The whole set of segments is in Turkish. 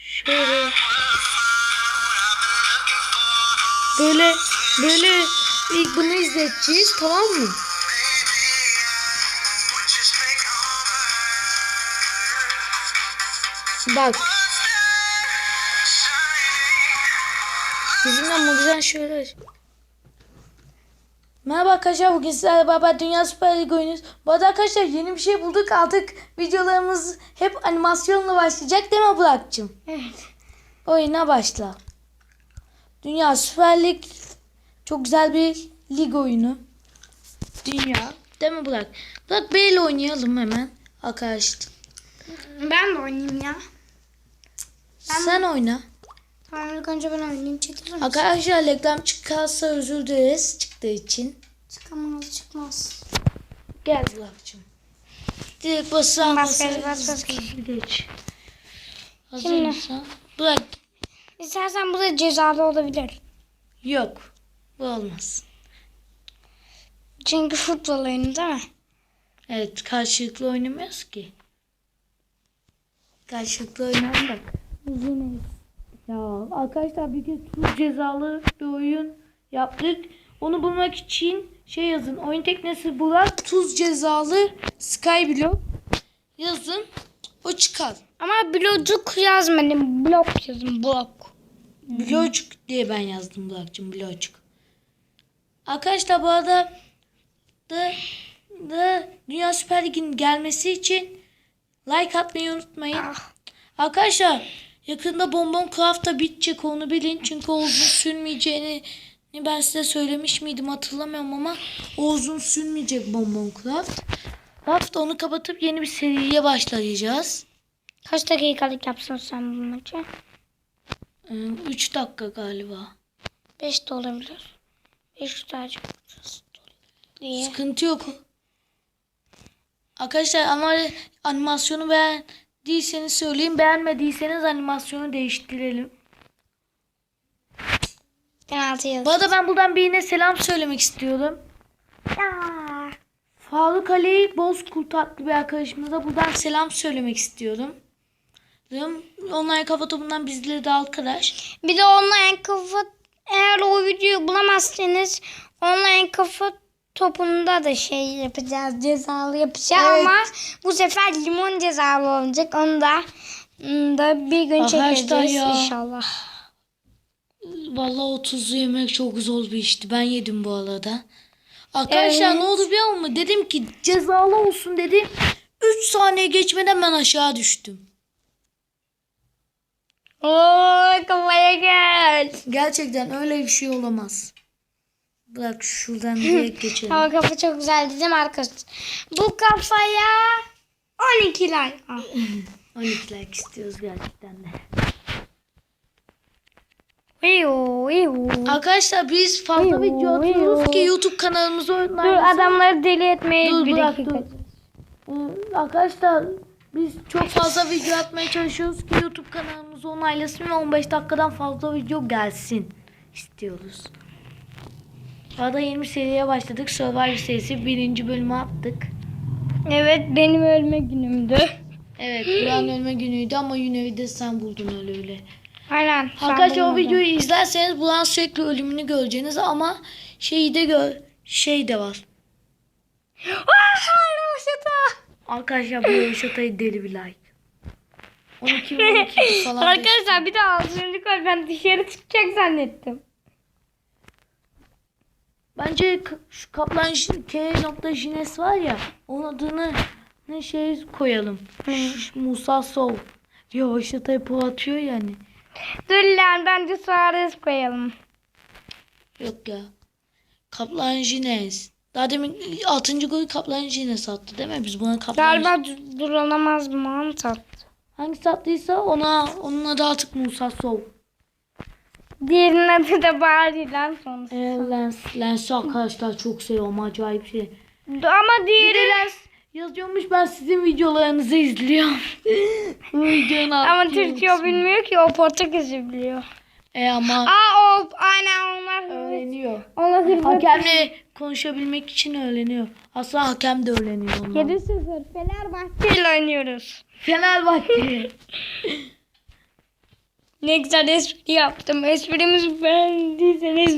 Şöyle. Böyle böyle ilk bunu izleteceğiz tamam mı? Bak. Bizimle Mubizen şöyle. Merhaba arkadaşlar bugün sizlerle beraber Dünya Süper Lig oynuyoruz. Bu arada arkadaşlar yeni bir şey bulduk artık videolarımız hep animasyonla başlayacak değil mi Burak'cığım? Evet. Oyuna başla. Dünya Süper Lig çok güzel bir lig oyunu. Dünya. Değil mi Burak? Burak Bey'le oynayalım hemen arkadaşlar. Ben de oynayayım ya. Sen oyna. Tamam ilk önce ben oynayayım. Çekilir misin? Arkadaşlar reklam çıkarsa özür dileriz çıktığı için. Çıkamaz çıkmaz. Gel Burak'cığım. Direkt basar Bas, basar. bas, bas, Geç. Hazır Şimdi. mısın? Burak. İstersen bu da cezalı olabilir. Yok. Bu olmaz. Çünkü futbol oyunu değil mi? Evet karşılıklı oynamıyoruz ki. Karşılıklı oynamadık. Yine. Ya arkadaşlar bir kez tuz cezalı bir oyun yaptık. Onu bulmak için şey yazın. Oyun teknesi Burak tuz cezalı Skyblock yazın. O çıkar. Ama blocuk yazmadım. Blok yazın blok. Blocuk diye ben yazdım Burak'cığım Blocuk. Arkadaşlar bu arada da, da Dünya Süper Ligi'nin gelmesi için like atmayı unutmayın. Ah. Arkadaşlar yakında Bonbon Craft'ta bitecek onu bilin. Çünkü o uzun sürmeyeceğini ben size söylemiş miydim hatırlamıyorum ama o uzun sürmeyecek Bonbon Craft. Craft onu kapatıp yeni bir seriye başlayacağız. Kaç dakikalık yapsın sen bu maçı? 3 dakika galiba. 5 de olabilir. 5 daha çok. Diye. Sıkıntı yok. Arkadaşlar ama animasyonu beğendiyseniz söyleyin. Beğenmediyseniz animasyonu değiştirelim. Penaltı yaz. Bu arada ben buradan birine selam söylemek istiyorum. Ya. Faruk Ali Bozkurt adlı bir arkadaşımıza buradan selam söylemek istiyorum. Online kafa topundan bizleri de arkadaş. Bir de online kafa eğer o videoyu bulamazsanız online kafa topunda da şey yapacağız cezalı yapacağız Evet. ama bu sefer limon cezalı olacak onu da ım, da bir gün Arkadaşlar çekeceğiz inşallah. Vallahi o tuzlu yemek çok zor bir işti. Ben yedim bu arada. Arkadaşlar Evet. ne oldu biliyor musun? Dedim ki cezalı olsun dedim. 3 saniye geçmeden ben aşağı düştüm. Oo kafaya gel. Gerçekten öyle bir şey olamaz. Bırak şuradan direkt geçelim. Ama kafa çok güzel dedim arkadaşlar. Bu kafaya 12 like. Ah. 12 like istiyoruz gerçekten de. Iyu, iyu. Arkadaşlar biz fazla video atıyoruz yo. ki YouTube kanalımıza Dur adamları deli etmeyiz Dur, bir bırak, dakika. dur. Ee, Arkadaşlar biz çok fazla video atmaya çalışıyoruz ki YouTube kanalımız onaylasın ve 15 dakikadan fazla video gelsin istiyoruz. Arada yeni bir seriye başladık. Survivor serisi birinci bölümü attık. Evet benim ölme günümdü. Evet Burak'ın ölme günüydü ama yine de sen buldun öyle öyle. Aynen. sen Arkadaşlar o bulmadın. videoyu izlerseniz Burak'ın sürekli ölümünü göreceğiniz ama şeyi de gör şey de var. Aa, Roşata. Arkadaşlar bu Röşata'yı deli bir like. 12 ve 12 falan. Arkadaşlar bir de altıncı koy ben dışarı çıkacak zannettim. Bence şu kaplan K nokta Jines var ya onun adını ne şey koyalım. Ş- Musa. Ya Röşata'yı po atıyor yani. Dur lan bence Suarez koyalım. Yok ya. Kaplan Jines. Daha demin 6. golü Kaplan Jines attı değil mi? Biz buna Kaplan Galiba dur- durulamaz mantat. Hangisi attıysa ona onun adı artık Musa Sov. Diğerinin adı da bari lan sonrası. Ee, Lens, Lens'i arkadaşlar çok seviyorum acayip şey. Ama Bir diğeri... de Lens yazıyormuş ben sizin videolarınızı izliyorum. Bu videonun Ama Türkçe o bilmiyor ki o Portekizce biliyor. E ama Aa o aynen onlar. öğreniyor. Onlar hırvat. Hakemle konuşabilmek için öğreniyor. Aslında hakem de öğreniyor ondan. 7-0 Fenerbahçe ile oynuyoruz. Fenerbahçe. Ne güzel espri yaptım. Esprimizi beğendiyseniz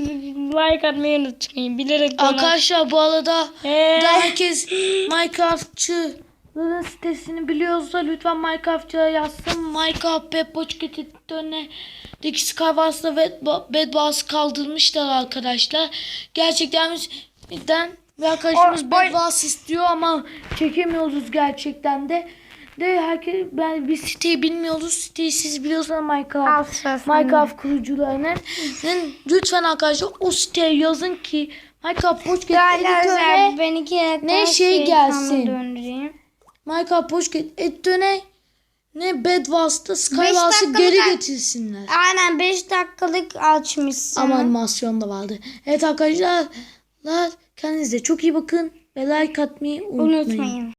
like atmayı unutmayın. Bilerek bana- Arkadaşlar bu arada Ee? daha herkes Minecraftçıların sitesini biliyorsa lütfen Minecraftçıya yazsın. Minecraft Pep Pocket Editöre'deki Skywars'la Bedwars kaldırmışlar arkadaşlar. Gerçekten bizden ve arkadaşımız. Bedwars istiyor ama çekemiyoruz gerçekten de. De herkes ben bir siteyi bilmiyoruz. Siteyi siz biliyorsanız Minecraft. Minecraft kurucularının lütfen arkadaşlar o siteye yazın ki Minecraft Pocket dakika ne şey ekranı gelsin? Minecraft Pocket Editöre ne Bedwars'ta dakikalık geri getirsinler. Aynen 5 dakikalık açmışsın. Ama animasyon da vardı. Evet arkadaşlar kendinize çok iyi bakın ve like atmayı unutmayın. unutmayın.